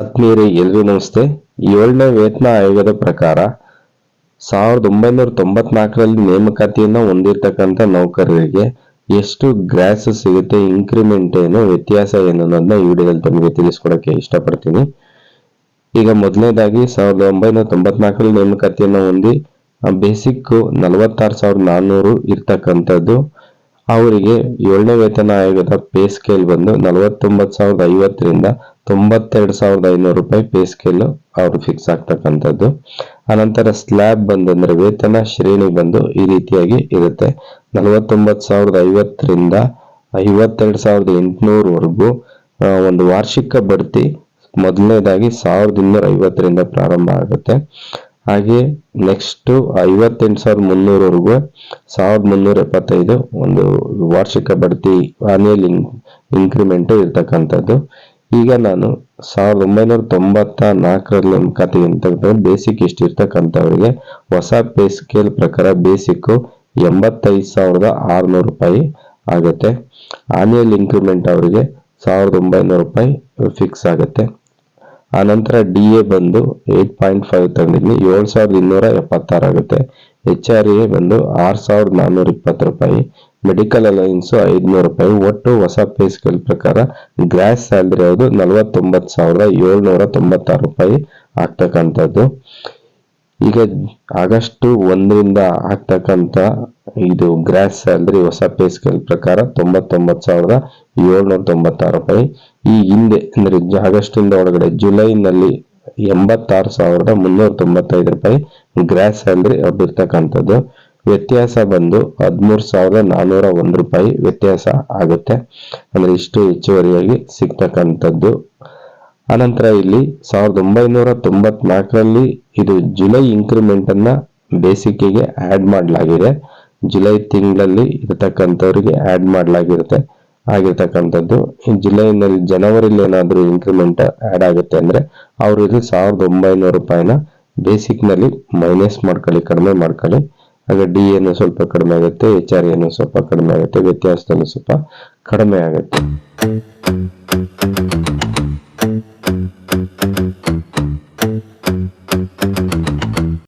ಆತ್ಮೀಯರೇ, ಎಲ್ರಿಗೂ ನಮಸ್ತೆ. ಏಳನೇ ವೇತನ ಆಯೋಗದ ಪ್ರಕಾರ ಸಾವಿರದ ಒಂಬೈನೂರ ತೊಂಬತ್ನಾಲ್ಕರಲ್ಲಿ ನೇಮಕಾತಿಯನ್ನು ಹೊಂದಿರತಕ್ಕಂಥ ನೌಕರರಿಗೆ ಎಷ್ಟು ಗ್ರಾಸ್ ಸಿಗುತ್ತೆ ಇನ್ಕ್ರಿಮೆಂಟ್ ಏನು, ವ್ಯತ್ಯಾಸ ಏನು ಅನ್ನೋದನ್ನ ಈ ವಿಡಿಯೋದಲ್ಲಿ ತಮಗೆ ತಿಳಿಸ್ಕೊಡಕ್ಕೆ ಇಷ್ಟಪಡ್ತೀನಿ. ಈಗ ಮೊದಲನೇದಾಗಿ, ಸಾವಿರದ ಒಂಬೈನೂರ ತೊಂಬತ್ನಾಲ್ಕರಲ್ಲಿ ನೇಮಕಾತಿಯನ್ನು ಹೊಂದಿ ಬೇಸಿಕ್ ನಲವತ್ತಾರು ಸಾವಿರದ ನಾನ್ನೂರು ಇರ್ತಕ್ಕಂಥದ್ದು. ಅವರಿಗೆ ಏಳನೇ ವೇತನ ಆಯೋಗದ ಪೇ ಸ್ಕೇಲ್ ಬಂದು ನಲವತ್ತೊಂಬತ್ತು ಸಾವಿರದ ಐವತ್ತರಿಂದ ತೊಂಬತ್ತೆರಡು ಸಾವಿರದ ಐನೂರು ರೂಪಾಯಿ ಪೇ ಸ್ಕೇಲ್ ಅವರು ಫಿಕ್ಸ್ ಆಗ್ತಕ್ಕಂಥದ್ದು. ಅನಂತರ ಸ್ಲ್ಯಾಬ್ ಬಂದು ಅಂದ್ರೆ ವೇತನ ಶ್ರೇಣಿ ಬಂದು ಈ ರೀತಿಯಾಗಿ ಇರುತ್ತೆ. ನಲವತ್ತೊಂಬತ್ತು ಸಾವಿರದ ಐವತ್ತರಿಂದ ಐವತ್ತೆರಡು ಸಾವಿರದ ಎಂಟುನೂರವರೆಗೂ ಒಂದು ವಾರ್ಷಿಕ ಬಡ್ತಿ ಮೊದಲನೇದಾಗಿ ಸಾವಿರದ ಇನ್ನೂರ ಐವತ್ತರಿಂದ ಪ್ರಾರಂಭ ಆಗುತ್ತೆ. ಹಾಗೆ ನೆಕ್ಸ್ಟ್ ಐವತ್ತೆಂಟು ಸಾವಿರದ ಮುನ್ನೂರವರೆಗೂ ಸಾವಿರದ ಮುನ್ನೂರ ಎಪ್ಪತ್ತೈದು ಒಂದು ವಾರ್ಷಿಕ ಬಡ್ತಿ ಆನ್ಯಲ್ ಇನ್ಕ್ರಿಮೆಂಟ್ ಇರ್ತಕ್ಕಂಥದ್ದು. ಈಗ ನಾನು ಸಾವಿರದ ಒಂಬೈನೂರ ತೊಂಬತ್ತ ನಾಲ್ಕರಲ್ಲಿ ಕತೆ ಅಂತ ಬೇಸಿಕ್ ಇಷ್ಟು ಇರ್ತಕ್ಕಂಥವ್ರಿಗೆ ಹೊಸ ಪೇ ಸ್ಕೇಲ್ ಪ್ರಕಾರ ಬೇಸಿಕ್ ಎಂಬತ್ತೈದು ಸಾವಿರದ ಆರುನೂರು ರೂಪಾಯಿ ಆಗುತ್ತೆ. ಆನ್ಯಲ್ ಇನ್ಕ್ರಿಮೆಂಟ್ ಅವರಿಗೆ ಸಾವಿರದ ಒಂಬೈನೂರು ರೂಪಾಯಿ ಫಿಕ್ಸ್ ಆಗುತ್ತೆ. ಆನಂತರ ಡಿ ಎ ಬಂದು ಏಟ್ ಪಾಯಿಂಟ್ ಫೈವ್ ತಗೊಂಡಿದ್ವಿ ಏಳು ಸಾವಿರದ ಇನ್ನೂರ ಎಪ್ಪತ್ತಾರು ಆಗುತ್ತೆ. ಎಚ್ ಆರ್ ಎ ಬಂದು ಆರು ಸಾವಿರದ ನಾನ್ನೂರ ಇಪ್ಪತ್ತು ರೂಪಾಯಿ. ಮೆಡಿಕಲ್ ಅಲೈನ್ಸು ಐದುನೂರು ರೂಪಾಯಿ. ಒಟ್ಟು ಹೊಸ ಪೇ ಪ್ರಕಾರ ಗ್ರಾಸ್ ಸ್ಯಾಲ್ರಿ ಯಾವುದು? ನಲವತ್ತೊಂಬತ್ತು ಸಾವಿರದ ಏಳ್ನೂರ ತೊಂಬತ್ತಾರು ರೂಪಾಯಿ ಆಗ್ತಕ್ಕಂಥದ್ದು. ಈಗ ಆಗಸ್ಟ್ ಒಂದರಿಂದ ಆಗ್ತಕ್ಕಂಥ ಇದು ಗ್ರಾಸ್ ಸ್ಯಾಲ್ರಿ ಹೊಸ ಪೇ ಸ್ಕೇಲ್ ಪ್ರಕಾರ ತೊಂಬತ್ತೊಂಬತ್ತು ಸಾವಿರದ ಏಳ್ನೂರ ತೊಂಬತ್ತಾರು ರೂಪಾಯಿ. ಈ ಹಿಂದೆ, ಅಂದ್ರೆ ಆಗಸ್ಟ್ ಇಂದ ಒಳಗಡೆ ಜುಲೈನಲ್ಲಿ ಎಂಬತ್ತಾರು ಸಾವಿರದ ಮುನ್ನೂರ ತೊಂಬತ್ತೈದು ರೂಪಾಯಿ ಗ್ರಾಸ್ ಸ್ಯಾಲ್ರಿ ಅವ್ರದ್ದಿರ್ತಕ್ಕಂಥದ್ದು ವ್ಯತ್ಯಾಸ ಬಂದು ಹದಿಮೂರು ಸಾವಿರದ ನಾನ್ನೂರ ಒಂದು ರೂಪಾಯಿ ವ್ಯತ್ಯಾಸ ಆಗುತ್ತೆ. ಅಂದ್ರೆ ಇಷ್ಟು ಹೆಚ್ಚುವರಿಯಾಗಿ ಸಿಗ್ತಕ್ಕಂಥದ್ದು. ಅನಂತರ ಇಲ್ಲಿ ಸಾವಿರದ ಒಂಬೈನೂರ ತೊಂಬತ್ನಾಲ್ಕರಲ್ಲಿ ಇದು ಜುಲೈ ಇನ್ಕ್ರಿಮೆಂಟ್ ಅನ್ನ ಬೇಸಿಕೆಗೆ ಆಡ್ ಮಾಡಲಾಗಿದೆ. ಜುಲೈ ತಿಂಗಳಲ್ಲಿ ಇರತಕ್ಕಂಥವ್ರಿಗೆ ಆಡ್ ಮಾಡಲಾಗಿರುತ್ತೆ. ಆಗಿರ್ತಕ್ಕಂಥದ್ದು. ಜುಲೈನಲ್ಲಿ ಜನವರಿಲಿ ಏನಾದರೂ ಇನ್ಕ್ರಿಮೆಂಟ್ ಆ್ಯಡ್ ಆಗುತ್ತೆ ಅಂದ್ರೆ ಅವರಿಗೆ ಸಾವಿರದ ಒಂಬೈನೂರು ರೂಪಾಯಿನ ಬೇಸಿಕ್ನಲ್ಲಿ ಮೈನಸ್ ಮಾಡ್ಕೊಳ್ಳಿ, ಕಡಿಮೆ ಮಾಡ್ಕೊಳ್ಳಿ. ಆಗ ಡಿ ಏನು ಸ್ವಲ್ಪ ಕಡಿಮೆ ಆಗುತ್ತೆ ಎಚ್ ಆರ್ ಏನು ಸ್ವಲ್ಪ ಕಡಿಮೆ ಆಗುತ್ತೆ, ವ್ಯತ್ಯಾಸದಲ್ಲಿ ಸ್ವಲ್ಪ ಕಡಿಮೆ ಆಗುತ್ತೆ.